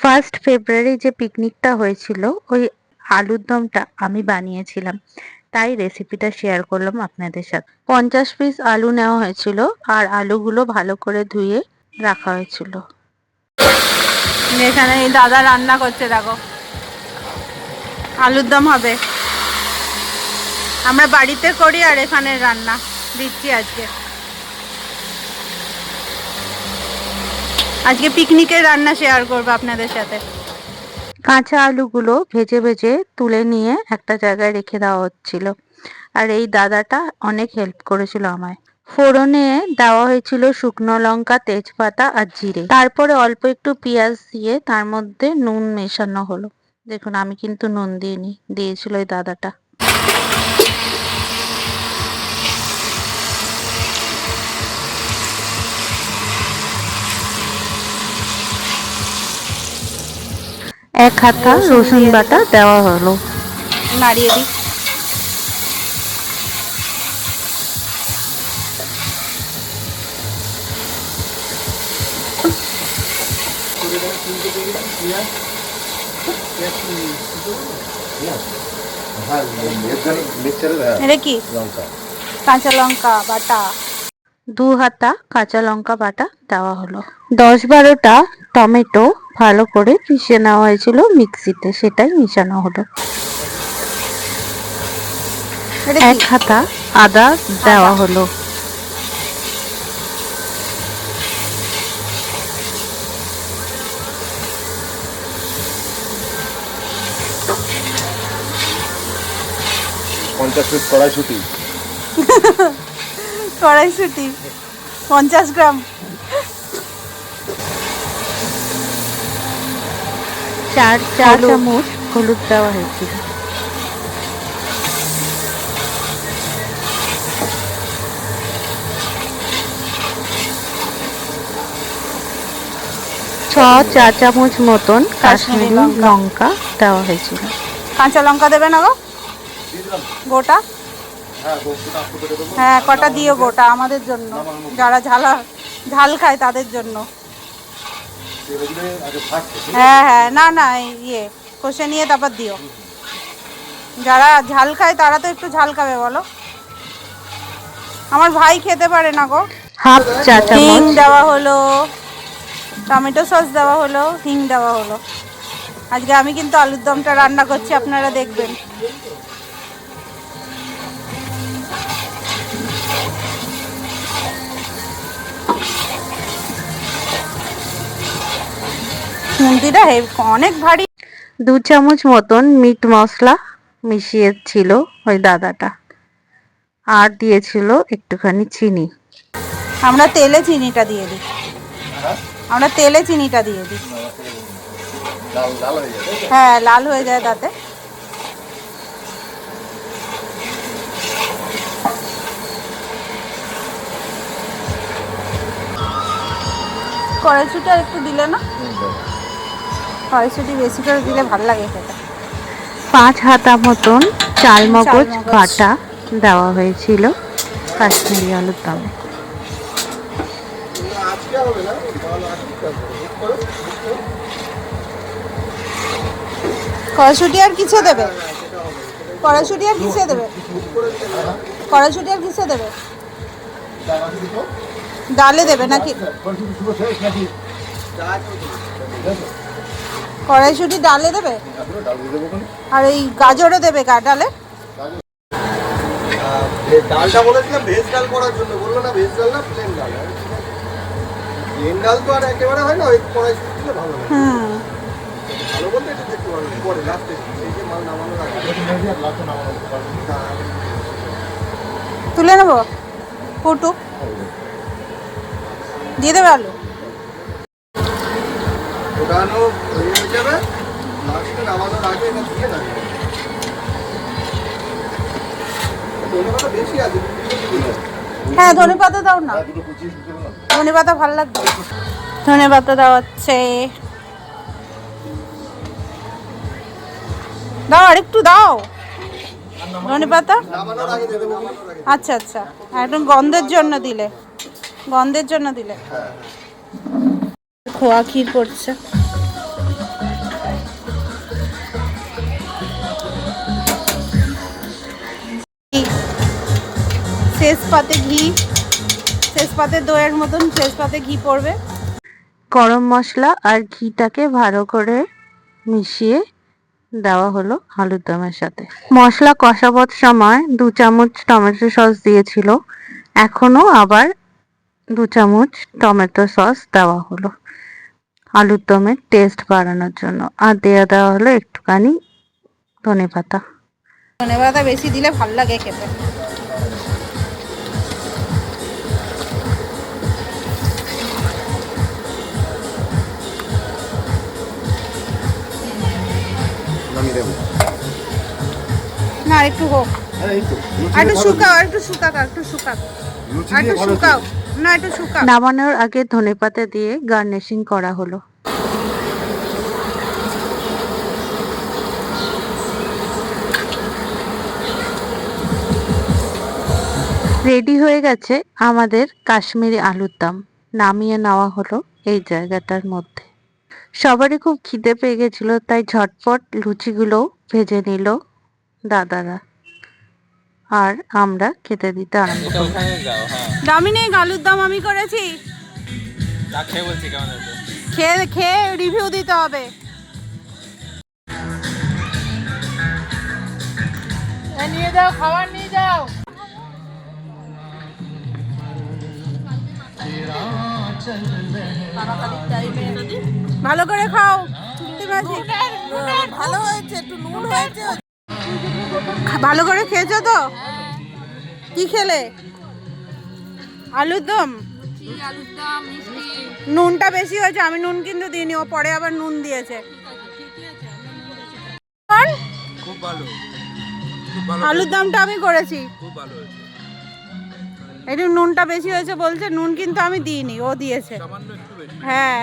First February যে পিকনিকটা হয়েছিল, ওই আলুর দমটা আমি বানিয়েছিলাম। তাই রেসিপিটা শেয়ার করলাম আপনাদের সাথে। পঞ্চাশ পিস আলু নেওয়া হয়েছিল আর আলুগুলো ভালো করে ধুয়ে রাখা হয়েছিল। এখানে দাদা রান্না করছে, দেখো। আলুর দম হবে। আমরা বাড়িতে করি আর এখানে রান্না দিচ্ছি আজকে। আজকে পিকনিকের রান্না শেয়ার করব আপনাদের সাথে। কাঁচা আলুগুলো ভেজে ভেজে তুলে নিয়ে একটা জায়গায় রেখে দেওয়া হচ্ছিল। আর এই দাদাটা অনেক হেল্প করেছিল আমায়। ফোড়নে দেওয়া হয়েছিল শুকনো লঙ্কা, তেজপাতা আর জিরে। তারপরে অল্প একটু পেঁয়াজ দিয়ে তার মধ্যে নুন মেশানো হলো। দেখুন, আমি কিন্তু নুন দিইনি, দিয়েছিল ওই দাদাটা। এক হাতা রসুন বাটা দেওয়া হলো। নাড়িয়ে দিই। এটা কি? কাঁচা লঙ্কা বাটা। দু হাতা কাঁচা লঙ্কা বাটা দেওয়া হলো। দশ বারোটা টমেটো ভালো করে পিষে নেওয়া হয়েছিল মিক্সিতে সেটাই মিশানো হলো। এক হাতা আদা দেওয়া হলো। পঞ্চাশ পিস কড়াইশুটি। কড়াইশুটি পঞ্চাশ গ্রাম। চার চার চামচ হলুদ দেওয়া হয়েছিল ছ চা চামচ মতন কাশ্মীরি লঙ্কা। দেওয়া হয়েছিল। কাঁচা লঙ্কা দেবে না গো? গোটা? হ্যাঁ হ্যাঁ কটা দিও গোটা আমাদের জন্য। যারা ঝালা ঝাল খায় তাদের জন্য। হ্যাঁ হ্যাঁ না না ইয়ে কষে নিয়ে তারপর দিও। যারা ঝাল খায় তারা তো একটু ঝাল খাবে বলো। আমার ভাই খেতে পারে না গো। হাফ চা হিং দেওয়া হলো টমেটো সস দেওয়া হলো হিং দেওয়া হলো। আজকে আমি কিন্তু আলুর দমটা রান্না করছি আপনারা দেখবেন। খুন্তিটা অনেক ভারী। দু চামচ মতন মিট মশলা মিশিয়েছিল ওই দাদাটা। আর দিয়েছিল একটুখানি চিনি। আমরা তেলে চিনিটা দিয়ে দিই। আমরা তেলে চিনিটা দিয়ে দিই। হয়ে লাল হয়ে যায় তাতে। কড়াইশুটি একটু দিলে না? কড়াইশুটি বেশি করে দিলে ভালো লাগে খেতে। পাঁচ হাতা মতন চাল মগজ। বাটা দেওয়া হয়েছিল কাশ্মীরি আলুর দমে। আজকে আর কিসে দেবে? কড়াইশুটি আর কিসে দেবে? কড়াইশুটি আর কিসে দেবে? ডালে দেবে নাকি? কড়াইশুটি ডালে দেবে? আর এই গাজরও দেবে গা ডালে? ডালটা বলেছিলাম ভেজ ডাল করার জন্য। বলল না ভেজ ডাল না প্লেন ডাল। প্লেন ডাল তো আর একেবারে হয় না ওই দিলে ভালো হুম। ভালো বলতে এটা দেখতে পারো পরে লাস্টে সেই যে মাল নামানোর আগে তুলে নেব? পুটু? দিয়ে দেবে আলু? যাবে? লাস্টে নামানোর আগে এটা দিয়ে না বেশি আছে হ্যাঁ ধনে পাতা দাও না। ধনে পাতা ভালো লাগবে। ধনে পাতা দেওয়া হচ্ছে। দাও দাও। ধনে পাতা আচ্ছা আচ্ছা। একদম গন্ধের জন্য দিলে। গন্ধের জন্য দিলে। খোয়া ক্ষীর করছে। তেজপাতে ঘি তেজপাতে দইয়ের মতন তেজপাতে ঘি পড়বে। গরম মশলা আর ঘিটাকে ভালো করে মিশিয়ে দেওয়া হলো আলুর দমের সাথে। মশলা কষাবার সময় দু চামচ টমেটো সস দিয়েছিল। এখনও আবার দু চামচ টমেটো সস দেওয়া হলো আলুর দমের টেস্ট বাড়ানোর জন্য। আর দেওয়া দেওয়া হলো একটুখানি ধনে পাতা ধনে পাতা বেশি দিলে ভালো লাগে খেতে। একটু হোক। এই তো লুচি আর একটু দিয়ে শুকাও একটু শুকাও একটু শুকাও। লুচি আর দিয়ে একটু শুকাও। না একটু শুকাও। নামানোর আগে ধনে পাতা দিয়ে গার্নিশিং করা হলো। রেডি হয়ে গেছে আমাদের কাশ্মীরি আলুর দম। নামিয়ে নেওয়া হলো এই জায়গাটার মধ্যে। সবারই খুব খিদে পেয়ে গেছিল তাই ঝটপট লুচিগুলো ভেজে নিল। দাদারা আর আমরা খেতে দিতে আরম্ভ যাও হ্যাঁ। আলুর দম আমি করেছি। খেয়ে বলছি কেমন আছে? খেয়ে খেয়ে রিভিউ দিতে হবে। নিয়ে যাও খাবার নিয়ে যাও। ভালো করে খাও। ভালো হয়েছে একটু নুন হয়েছে। ভালো করে খেয়েছো তো? কি খেলে? আলুর দম? নুনটা বেশি হয়েছে আমি নুন কিন্তু দিইনি ও পরে আবার নুন দিয়েছে। কোন? খুব ভালো আলুর দমটা আমি করেছি। খুব ভালো হয়েছে। একটু নুনটা বেশি হয়েছে বলছে নুন কিন্তু আমি দিইনি ও দিয়েছে। সামান্য একটু বেশি। হ্যাঁ।